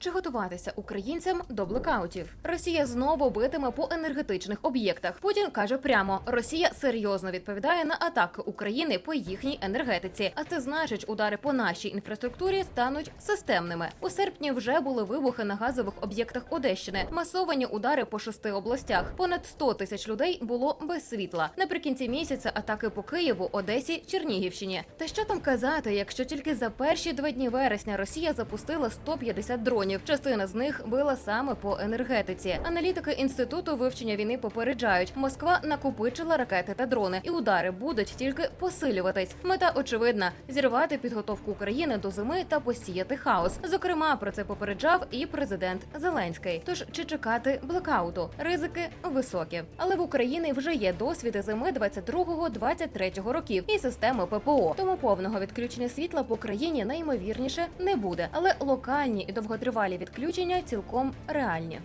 Чи готуватися українцям до блекаутів? Росія знову битиме по енергетичних об'єктах. Путін каже прямо: Росія серйозно відповідає на атаки України по їхній енергетиці. А це значить, удари по нашій інфраструктурі стануть системними. У серпні вже були вибухи на газових об'єктах Одещини, масовані удари по шести областях. Понад 100 тисяч людей було без світла. Наприкінці місяця атаки по Києву, Одесі, Чернігівщині. Та що там казати, якщо тільки за перші два дні вересня Росія запустила 150 дронів. Частина з них била саме по енергетиці. Аналітики інституту вивчення війни попереджають, Москва накопичила ракети та дрони, і удари будуть тільки посилюватись. Мета очевидна: зірвати підготовку України до зими та посіяти хаос. Зокрема, про це попереджав і президент Зеленський. Тож чи чекати блекауту? Ризики високі, але в Україні вже є досвід зими 22-23 років і системи ППО. Тому повного відключення світла по країні найімовірніше не буде, але локальні і довготривалі відключення цілком реальні.